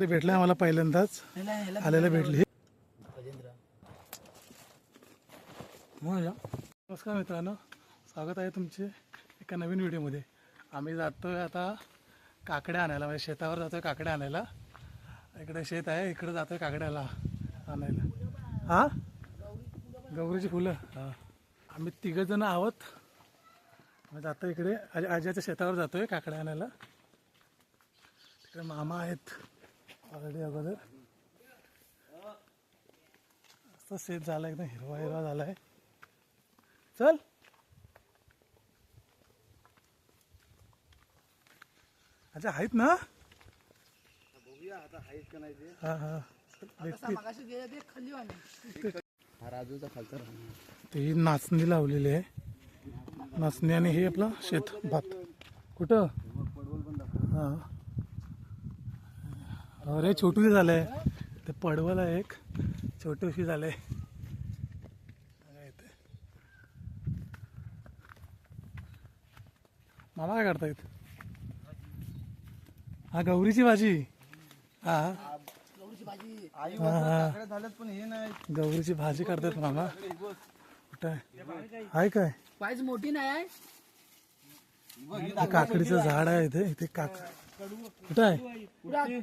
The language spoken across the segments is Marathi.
ते भेटले आम्हाला पहिल्यांदाच. आलेले भेटली. नमस्कार मित्रांनो. स्वागत आहे तुमचे एका नवीन व्हिडिओमध्ये. आम्ही जातोय आता काकड्या आणायला म्हणजे शेतावर जातोय काकड्या आणायला. इकडे शेत आहे इकडे जातोय काकड्याला आणायला. हा? गौरीची फुलं. हा. आम्ही तिघंजणं आहोत. आम्ही जातो इकडे. आज आजीच्या शेतावर जातोय काकड्या आणायला. तिकडे मामा आहेत. ऑलरेडी अगोदर. असं शेत झालं एकदम हिरवा हिरवा झाला आहे चल. अच्छा आहेत ना? हा हा. भेटतील. राजूचा खालचा ते ही नाचणी लावलेली आहे. नाचणी आणि हे आपलं शेत भात. कुठं? हा. अरे छोटूशी झालंय. ते पडवल आहे एक. छोटूशी झालंय. बघा इथे. मामा काय करतायत? हा गौरीची भाजी. हा. गौरीची भाजी करतात मामा. कुठं आहे? आहे काय? पाहिजे मोठी नाही आहे. काकडीचं झाड आहे इथे. इथे काक कुठं आहे?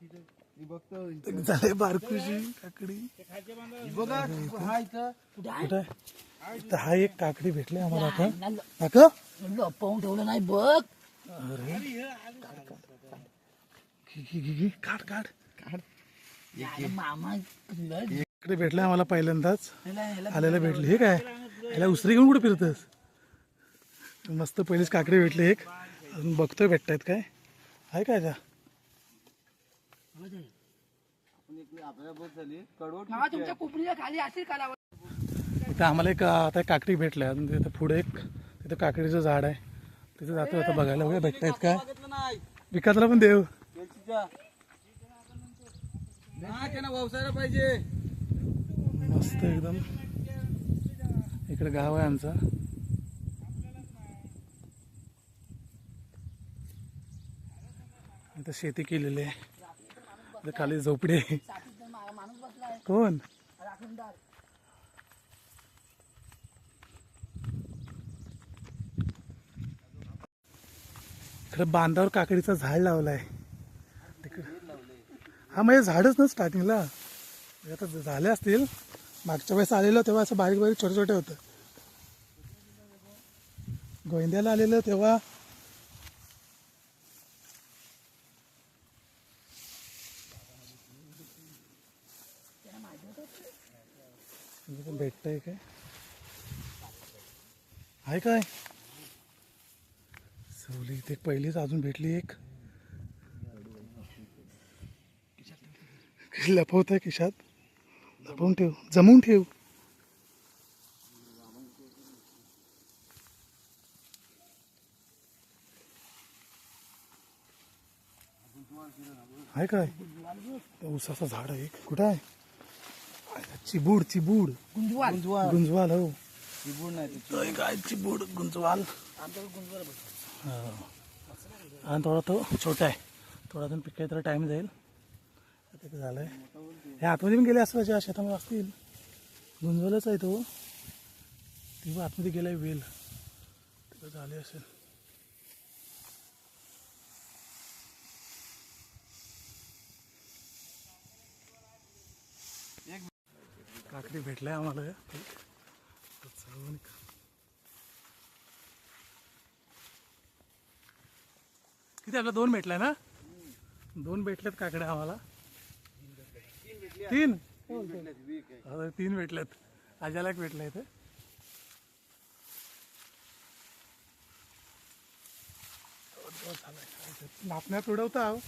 झाले बारकुशी काकडी. ही बघा हा इथं. कुठे हा एक काकडी भेटली आम्हाला आता. काका? लपवून ठेवलं नाही बघ. अरे. काढ काढ मामा इकडे भेटले आम्हाला पहिल्यांदाच. आलेला भेटली. हे काय? याला उसरी घेऊन कुठे फिरतस? मस्त पहिलीच काकडी भेटली एक. अजून बघतोय भेटतायत काय? आहे काय त्या आपण इकडे आपल्याला बोट झाली कडवट मामा तुमच्या कुपरीच्या खाली असेल कालावधी. इथं आम्हाला एक आता एक काकडी भेटल्या. तिथं पुढे एक तिथं काकडीचं झाड आहे. तिथं जातो आता बघायला. वगैरे भेटतायत काय? विकासला पण देव व्यवसायाला पाहिजे. मस्त एकदम. इकडे गाव आहे आमचं. इथं शेती केलेली आहे. इथं खाली झोपडे. कोण? राखणदार बांधावर काकडीचं झाड लावलंय. हा म्हणजे झाडच ना स्टार्टिंगला आता झाले असतील. मागच्या वेळेस आलेलं तेव्हा असं बारीक बारीक छोटे छोटे होतं. गोविंद्याला आलेलं तेव्हा पण भेटतंय काय? आहे काय सवली इथे भेटली एक। लपवत आहे खिशात लपवून ठेव जमवून ठेव। आहे काय आहे, चिबूड चिबूड. गुंजवाल. गुंजवाल. हो. चिबूड नाही ते तो एक आहे चिबूड गुंजवाल? गुंजवाल हा. आणि थोडा तो छोटा आहे. थोडा अजून पिकाय तर टाइम जाईल. आता ते झालंय. हे आतमध्ये पण गेले असं ज्या शेतामध्ये असतील. गुंजवलंच आहे तो. ती आतमध्ये गेलाय वेल. तिथं झाले असेल. ते भेटलं आहे आम्हाला किती आपल्या दोन भेटलाय ना? दोन भेटलेत काकड्या आम्हाला? तीन? तीन भेटल्यात आजाला एक भेटलं इथे. नापण्यात उडवता आहो.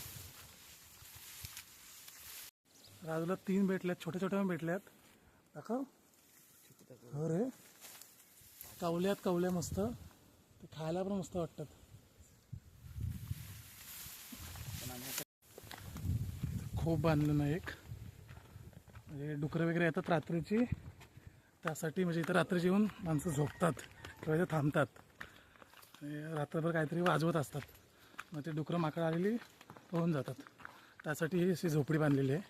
राजूला तीन भेटल्यात छोट्या छोट्या भेटल्यात दाखव. हो रे कवल्यात कवल्या मस्त. ते खायला पण मस्त वाटतात. खूप बांधलं ना एक. म्हणजे डुकरं वगैरे येतात रात्रीची. त्यासाठी म्हणजे इथं रात्रीची येऊन माणसं झोपतात किंवा इथं थांबतात. आणि रात्रभर काहीतरी वाजवत असतात. मग ते डुकरं माकड आलेली होऊन जातात. त्यासाठी ही अशी झोपडी बांधलेली आहे.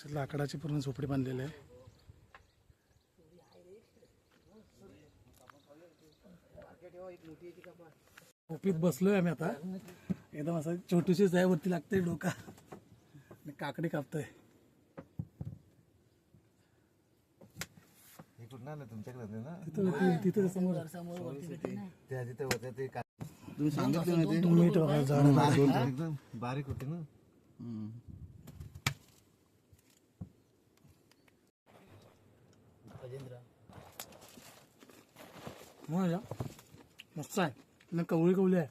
अशी लाकडाची पूर्ण झोपडी बांधलेली आहे. झोपीत बसलोय आम्ही आता. एकदम असं छोटीशीच आहे वरती लागते डोका. आणि काकडी कापतोय. हे कुठं आलं? तुमच्याकडे ना? तिथं समोर. ना. ते तुम्ही सांगितलं ना बारीक. होते ना? मजा. मस्त आहे. आणि कवळी कवळी आहे.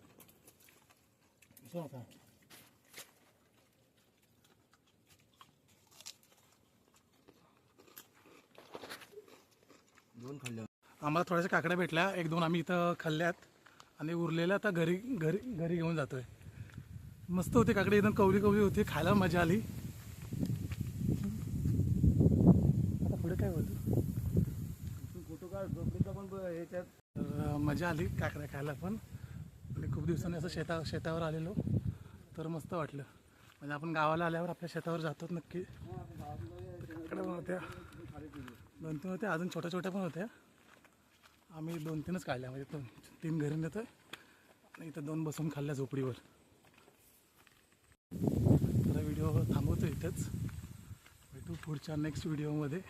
दोन खाल्ल्या आम्हाला थोड्याशा काकड्या भेटल्या. एक दोन आम्ही इथं खाल्ल्यात. आणि उरलेल्या आता घरी घरी घरी घेऊन जातोय. मस्त होती काकडी. एकदम कवली कवली होती. खायला मजा आली. आता पुढे काय होतं फोटो झोपडीचा पण ह्याच्यात मजा आली काकड्या खायला पण. आणि खूप दिवसांनी असं शेता शेतावर आलेलो. तर मस्त वाटलं. म्हणजे आपण गावाला आल्यावर आपल्या शेतावर जातो नक्की. काकड्या पण होत्या. दोन तीन होत्या. अजून छोट्या छोट्या पण होत्या. आम्ही दोन तीनच काढल्या. म्हणजे दोन तीन घरी नेतो आणि इथं दोन बसून खाल्ल्या झोपडीवर. तर व्हिडिओ थांबवतो इथेच. भेटू पुढच्या नेक्स्ट व्हिडिओमध्ये